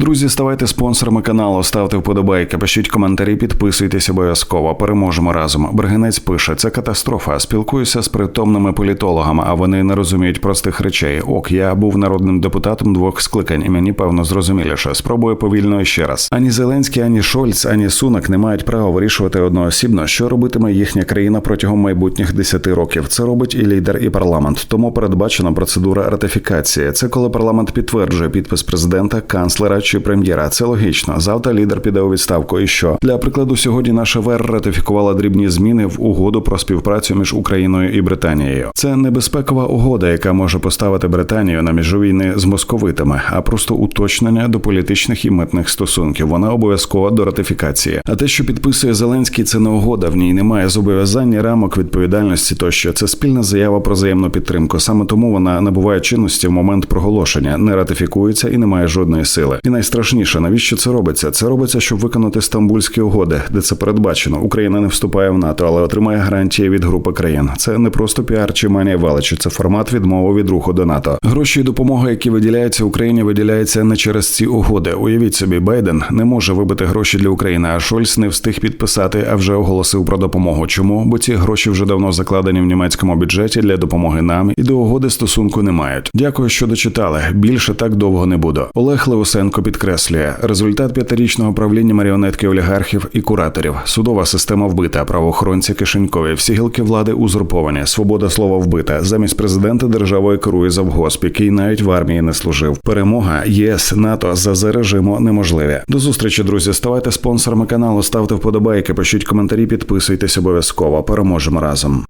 Друзі, ставайте спонсорами каналу, ставте вподобайки, пишіть коментарі, підписуйтесь обов'язково. Переможемо разом. Бергенець пише: це катастрофа. Спілкуюся з притомними політологами, а вони не розуміють простих речей. Ок, я був народним депутатом двох скликань, і мені певно зрозуміліше. Спробую повільно ще раз. Ані Зеленський, ані Шольц, ані Сунак не мають права вирішувати одноосібно, що робитиме їхня країна протягом майбутніх 10 років. Це робить і лідер, і парламент. Тому передбачена процедура ратифікації. Це коли парламент підтверджує підпис президента, канцлера чи прем'єра. Це логічно. Завтра лідер піде у відставку. І що для прикладу, сьогодні наша ВЕР ратифікувала дрібні зміни в угоду про співпрацю між Україною і Британією. Це небезпекова угода, яка може поставити Британію на межу війни з московитами, а просто уточнення до політичних і митних стосунків. Вона обов'язкова до ратифікації. А те, що підписує Зеленський, це не угода. В ній немає зобов'язань, рамок відповідальності. Тощо це спільна заява про взаємну підтримку. Саме тому вона набуває чинності в момент проголошення, не ратифікується і не має жодної сили. І найстрашніше, навіщо це робиться? Це робиться, щоб виконати стамбульські угоди, де це передбачено. Україна не вступає в НАТО, але отримає гарантії від групи країн. Це не просто піар чи манія величі, це формат відмови від руху до НАТО. Гроші і допомога, які виділяються Україні, виділяються не через ці угоди. Уявіть собі, Байден не може вибити гроші для України, а Шольц не встиг підписати, а вже оголосив про допомогу. Чому? Бо ці гроші вже давно закладені в німецькому бюджеті для допомоги нам і до угоди стосунку не мають. Дякую, що дочитали. Більше так довго не буду. Олег Леусенко підкреслює результат п'ятирічного правління маріонетки олігархів і кураторів. Судова система вбита, правоохоронці кишенькові, всі гілки влади узурповані. Свобода слова вбита. Замість президента державою керує завгосп, який навіть в армії не служив. Перемога ЄС НАТО за зе режиму неможливі. До зустрічі, друзі. Ставайте спонсорами каналу, ставте вподобайки, пишіть коментарі, підписуйтесь обов'язково. Переможемо разом.